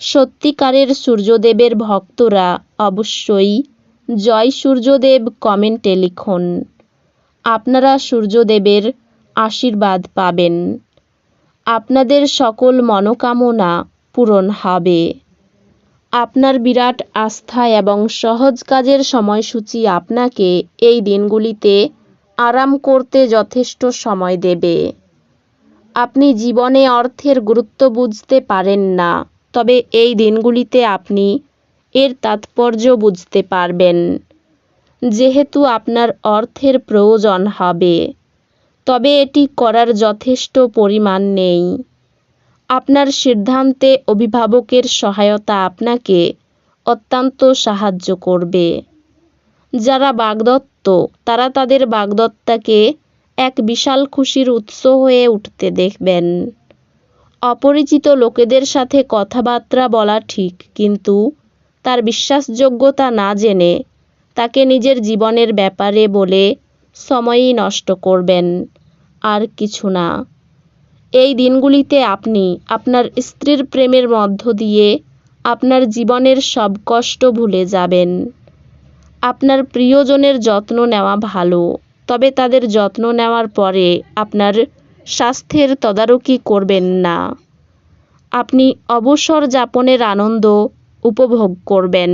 সত্যিকারের সূর্যদেবের ভক্তরা অবশ্যই জয় সূর্যদেব কমেন্টে লিখুন। আপনারা সূর্যদেবের আশীর্বাদ পাবেন। আপনাদের সকল মনোকামনা পূরণ হবে। আপনার বিরাট আস্থা এবং সহজ কাজের সময়সূচি আপনাকে এই দিনগুলিতে আরাম করতে যথেষ্ট সময় দেবে। আপনি জীবনে অর্থের গুরুত্ব বুঝতে পারেন না। তবে এই দিনগুলিতে আপনি এর তাৎপর্য বুঝতে পারবেন। যেহেতু আপনার অর্থের প্রয়োজন হবে, তবে এটি করার যথেষ্ট পরিমাণ নেই। আপনার সিদ্ধান্তে অভিভাবকের সহায়তা আপনাকে অত্যন্ত সাহায্য করবে। যারা বাগদত্ত, তারা তাদের বাগদত্তাকে এক বিশাল খুশির উৎস হয়ে উঠতে দেখবেন। অপরিচিত লোকেদের সাথে কথাবার্তা বলা ঠিক, কিন্তু তার বিশ্বাসযোগ্যতা না জেনে তাকে নিজের জীবনের ব্যাপারে বলে সময়ই নষ্ট করবেন আর কিছু না। এই দিনগুলিতে আপনি আপনার স্ত্রীর প্রেমের মধ্য দিয়ে আপনার জীবনের সব কষ্ট ভুলে যাবেন। আপনার প্রিয়জনের যত্ন নেওয়া ভালো, তবে তাদের যত্ন নেওয়ার পরে আপনার স্বাস্থ্যের তদারকি করবেন না। আপনি অবসর যাপনের আনন্দ উপভোগ করবেন।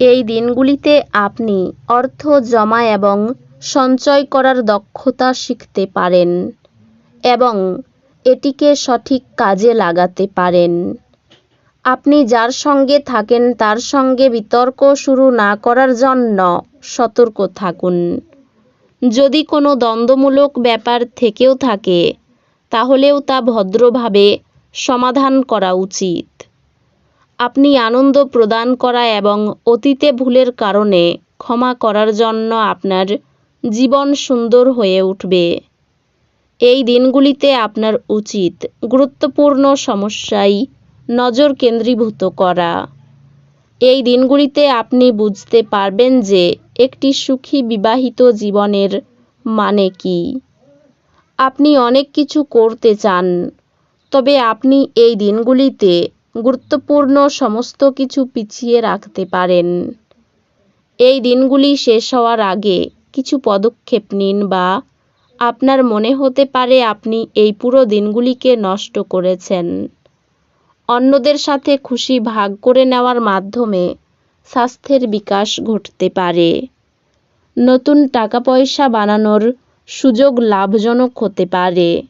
এই দিনগুলিতে আপনি অর্থ জমা এবং সঞ্চয় করার দক্ষতা শিখতে পারেন এবং এটিকে সঠিক কাজে লাগাতে পারেন। আপনি যার সঙ্গে থাকেন তার সঙ্গে বিতর্ক শুরু না করার জন্য সতর্ক থাকুন। যদি কোনো দ্বন্দ্বমূলক ব্যাপার থেকেও থাকে, তাহলেও তা ভদ্রভাবে সমাধান করা উচিত। আপনি আনন্দ প্রদান করা এবং অতীতে ভুলের কারণে ক্ষমা করার জন্য আপনার জীবন সুন্দর হয়ে উঠবে। এই দিনগুলিতে আপনার উচিত গুরুত্বপূর্ণ সমস্যায় নজর কেন্দ্রীভূত করা। এই দিনগুলিতে আপনি বুঝতে পারবেন যে একটি সুখী বিবাহিত জীবনের মানে কি? আপনি অনেক কিছু করতে চান, তবে আপনি এই দিনগুলিতে গুরুত্বপূর্ণ সমস্ত কিছু পিছিয়ে রাখতে পারেন। এই দিনগুলি শেষ হওয়ার আগে কিছু পদক্ষেপ নিন বা আপনার মনে হতে পারে আপনি এই পুরো দিনগুলিকে নষ্ট করেছেন। অন্যদের সাথে খুশি ভাগ করে নেওয়ার মাধ্যমে স্বাস্থ্যের বিকাশ ঘটতে পারে। নতুন টাকা পয়সা বানানোর সুযোগ লাভজনক হতে পারে।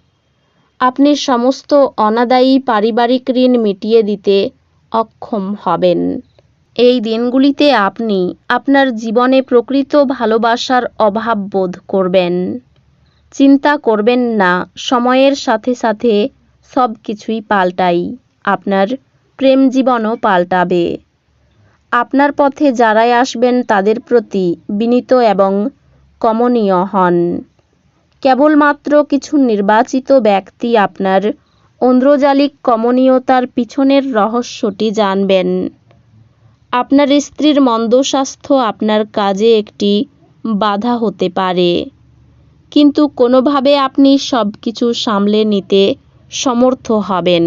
আপনি সমস্ত অনাদায়ী পারিবারিক ঋণ মিটিয়ে দিতে অক্ষম হবেন। এই দিনগুলিতে আপনি আপনার জীবনে প্রকৃত ভালোবাসার অভাব বোধ করবেন। চিন্তা করবেন না, সময়ের সাথে সাথে সব কিছুই পাল্টাই, আপনার প্রেম জীবনও পাল্টাবে। আপনার পথে যারাই আসবেন তাদের প্রতি বিনীত এবং কমনীয় হন। কেবলমাত্র কিছু নির্বাচিত ব্যক্তি আপনার ঐন্দ্রজালিক কমনীয়তার পিছনের রহস্যটি জানবেন। আপনার স্ত্রীর মন্দ স্বাস্থ্য আপনার কাজে একটি বাধা হতে পারে। কিন্তু কোনোভাবে আপনি সব কিছু সামলে নিতে সমর্থ হবেন।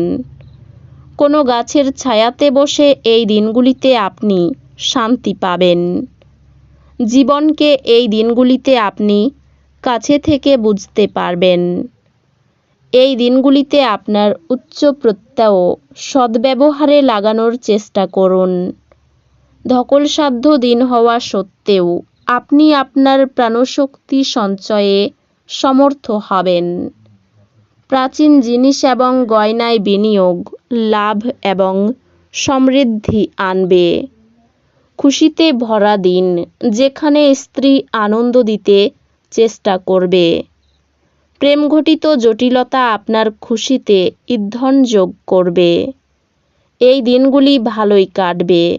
কোনো গাছের ছায়াতে বসে এই দিনগুলিতে আপনি শান্তি পাবেন। জীবনকে এই দিনগুলিতে আপনি কাছে থেকে বুঝতে পারবেন। এই দিনগুলিতে আপনার উচ্চ প্রত্যয় সদ্ব্যবহারে লাগানোর চেষ্টা করুন। ধকলসাধ্য দিন হওয়া সত্ত্বেও আপনি আপনার প্রাণশক্তি সঞ্চয়ে সমর্থ হবেন। প্রাচীন জিনিস এবং গয়নায় বিনিয়োগ লাভ এবং সমৃদ্ধি আনবে। খুশিতে ভরা দিন যেখানে স্ত্রী আনন্দ দিতে চেষ্টা করবে। প্রেমঘটিত জটিলতা আপনার খুশিতে ইন্ধন যোগ করবে। এই দিনগুলি ভালোই কাটবে।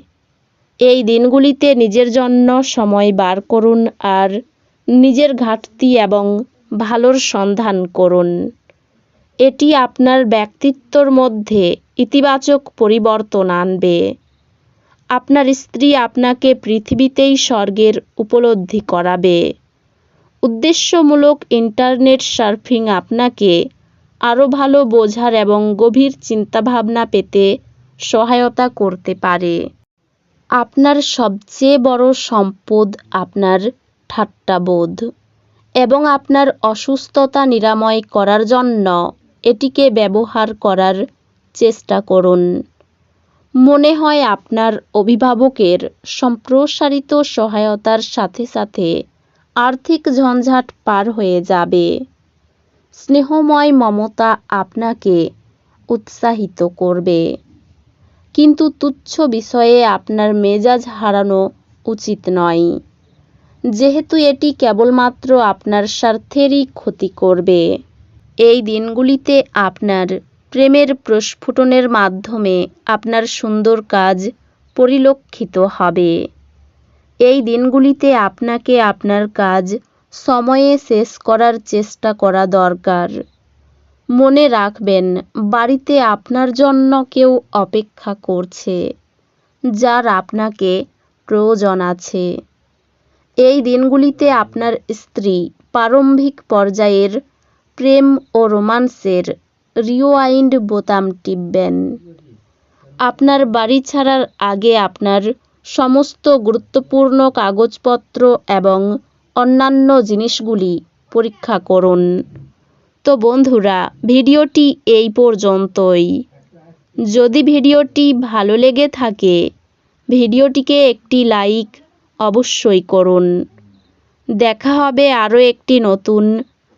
এই দিনগুলিতে নিজের জন্য সময় বার করুন আর নিজের ঘাটতি এবং ভালোর সন্ধান করুন। এটি আপনার ব্যক্তিত্বর মধ্যে ইতিবাচক পরিবর্তন আনবে। আপনার স্ত্রী আপনাকে পৃথিবীতেই স্বর্গের উপলব্ধি করাবে। উদ্দেশ্যমূলক ইন্টারনেট সার্ফিং আপনাকে আরও ভালো বোঝার এবং গভীর চিন্তাভাবনা পেতে সহায়তা করতে পারে। আপনার সবচেয়ে বড় সম্পদ আপনার ঠাট্টাবোধ এবং আপনার অসুস্থতা নিরাময় করার জন্য এটিকে ব্যবহার করার চেষ্টা করুন। মনে হয় আপনার অভিভাবকের সম্প্রসারিত সহায়তার সাথে সাথে আর্থিক ঝঞ্ঝাট পার হয়ে যাবে। স্নেহময় মমতা আপনাকে উৎসাহিত করবে। কিন্তু তুচ্ছ বিষয়ে আপনার মেজাজ হারানো উচিত নয়। যেহেতু এটি কেবলমাত্র আপনার স্বার্থেরই ক্ষতি করবে। এই দিনগুলিতে আপনার প্রেমের প্রস্ফুটনের মাধ্যমে আপনার সুন্দর কাজ পরিলক্ষিত হবে। এই দিনগুলিতে আপনাকে আপনার কাজ সময়ে শেষ করার চেষ্টা করা দরকার। মনে রাখবেন, বাড়িতে আপনার জন্য কেউ অপেক্ষা করছে, যার আপনাকে প্রয়োজন আছে। এই দিনগুলিতে আপনার স্ত্রী প্রারম্ভিক পর্যায়ের প্রেম ও রোমান্সের রিওয়াইন্ড বোতাম টিপবেন। আপনার বাড়ি ছাড়ার আগে আপনার সমস্ত গুরুত্বপূর্ণ কাগজপত্র এবং অন্যান্য জিনিসগুলি পরীক্ষা করুন। তো বন্ধুরা, ভিডিওটি এই পর্যন্তই। যদি ভিডিওটি ভালো লেগে থাকে, ভিডিওটিকে একটি লাইক অবশ্যই করুন। দেখা হবে আরও একটি নতুন